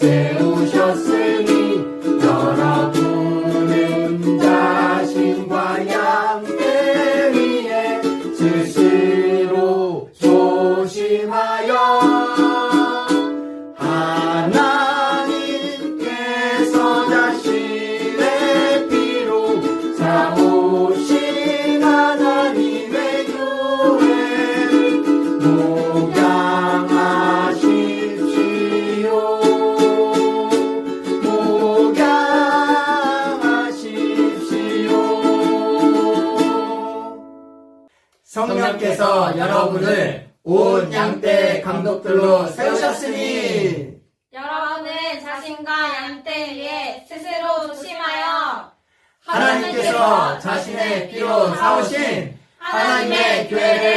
세우셨으니 여러분은 자신과 양떼 위에 스스로 조심하여 성령께서 여러분을 온 양떼 감독들로 세우셨으니 여러분은 자신과 양떼 위에 스스로 조심하여 하나님께서 자신의 피로 사오신 하나님의 교회를.